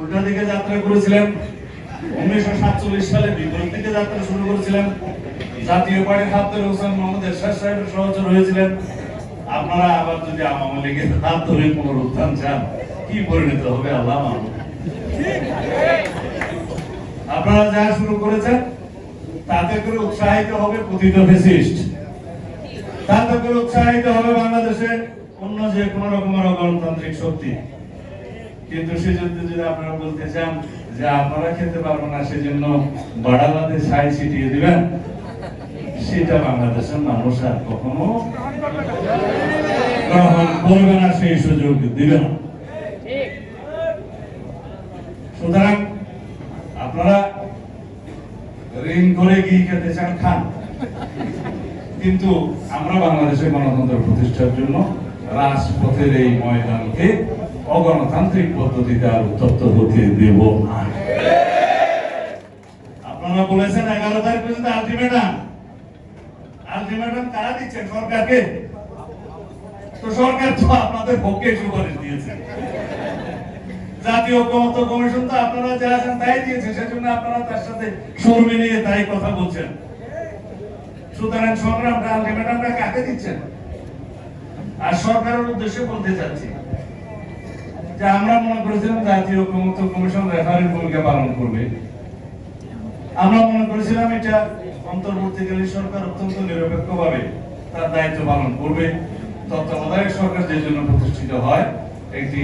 উল্টা দিকে যাত্রা করেছিলেন। উনিশশো সাতচল্লিশ সালে বিপরীত দিকে যাত্রা শুরু করেছিলেন। জাতীয় পার্টির হাত হোসেন মোহাম্মদ এরশাদ সাহেবের সহচর হয়েছিলেন। আপনারা আবার যদি আওয়ামী লীগের হাত ধরে পুনরুত্থান চান, কি পরিণত হবে আল্লাহ আপনারা যা শুরু করেছেন, তাতে করে উৎসাহিত হবে পতিত ফেসিস্ট। তাতে করে উৎসাহিত হবে বাংলাদেশে অন্য যে কোনো রকমের গণতান্ত্রিক শক্তি। কিন্তু সেজন্য যদি আপনারা বলতে চান যে আপনারা খেতে পারবেন না, সেজন্য বাড়াবাদে ছাই ছিটিয়ে দিবেন। সেটা বাংলাদেশের মানুষ আর কখনো গ্রহণ করবে না, সেই সুযোগ দিবে না। সুতরাং আপনারা ঋণ করে কি খেতে চান, খান। কিন্তু আমরা বাংলাদেশের গণতন্ত্র প্রতিষ্ঠার জন্য রাজপথের এই ময়দানকে অগণতান্ত্রিক পদ্ধতিতে আর উত্তপ্ত হতে দেব না। আপনারা বলেছেন এগারো তারিখ পর্যন্ত আলটিমেটাম। আলটিমেটাম কারা দিচ্ছেন সরকারকে? তো সরকার তো আপনাদের পক্ষে সুপারিশ দিয়েছে। জাতীয় ঐক্যমত্য কমিশন তো আপনারা যা আছেন তাই দিয়েছে, সেজন্য আপনারা তার সাথে সুর মিলিয়ে তাই কথা বলছেন। সুতরাং সংগ্রামটা, আলটিমেটামটা কাকে দিচ্ছেন? আর সরকারের উদ্দেশ্যে বলতে চাচ্ছি যে আমরা মনে করেছিলাম জাতীয় ঐক্যমত্য কমিশন রেফারির ভূমিকা পালন করবে। আমরা মনে করেছিলাম এটা অন্তর্বর্তীকালীন সরকার অত্যন্ত নিরপেক্ষভাবে তার দায়িত্ব পালন করবে। তত্ত্বাবধায়ক সরকার যে জন্য প্রতিষ্ঠিত হয়, একটি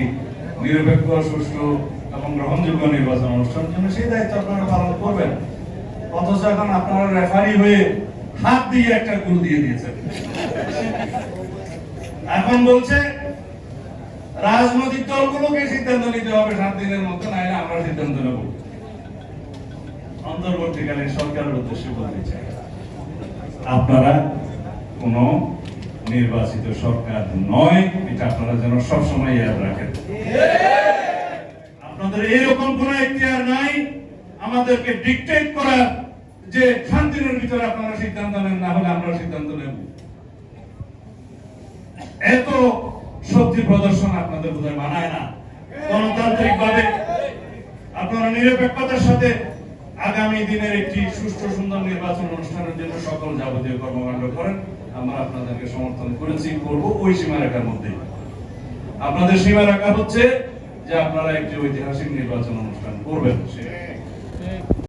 নিরপেক্ষ, সুষ্ঠু এবং গ্রহণযোগ্য নির্বাচন অনুষ্ঠানের জন্য সেই দায়িত্ব আপনারা পালন করবেন। অথচ এখন আপনারা রেফারি হয়ে হাত দিয়ে একটা গুল দিয়ে দিয়েছেন। এখন বলছে রাজনৈতিক দলগুলোকে সিদ্ধান্ত নিতে হবে সাত দিনের মধ্যে নাহলে আমরা সিদ্ধান্ত নেব। অন্তর্বর্তীকালীন সরকারের উদ্দেশ্যে বলতে চাই, আপনারা কোন নির্বাচিত সরকার নয়, এটা আপনারা যেন সবসময় ইয়াদ রাখেন। আপনাদের এরকম কোন এখতিয়ার নাই, আমাদেরকে ডিকটেট করার যে শান্তির ভিতরে আপনারা সিদ্ধান্ত নেন, না হলে আমরা সিদ্ধান্ত নেব। এত শক্তি প্রদর্শন আপনাদের বোধহয় মানায় না। গণতান্ত্রিক ভাবে আপনারা নিরপেক্ষতার সাথে আগামী দিনের একটি সুষ্ঠু সুন্দর নির্বাচন অনুষ্ঠানের জন্য সকল যাবতীয় কর্মকাণ্ড করেন। আমরা আপনাদেরকে সমর্থন করেছি, করব ওই সীমারেখার মধ্যে আপনাদের সীমারেখা হচ্ছে যে আপনারা একটি ঐতিহাসিক নির্বাচন অনুষ্ঠান করবেন।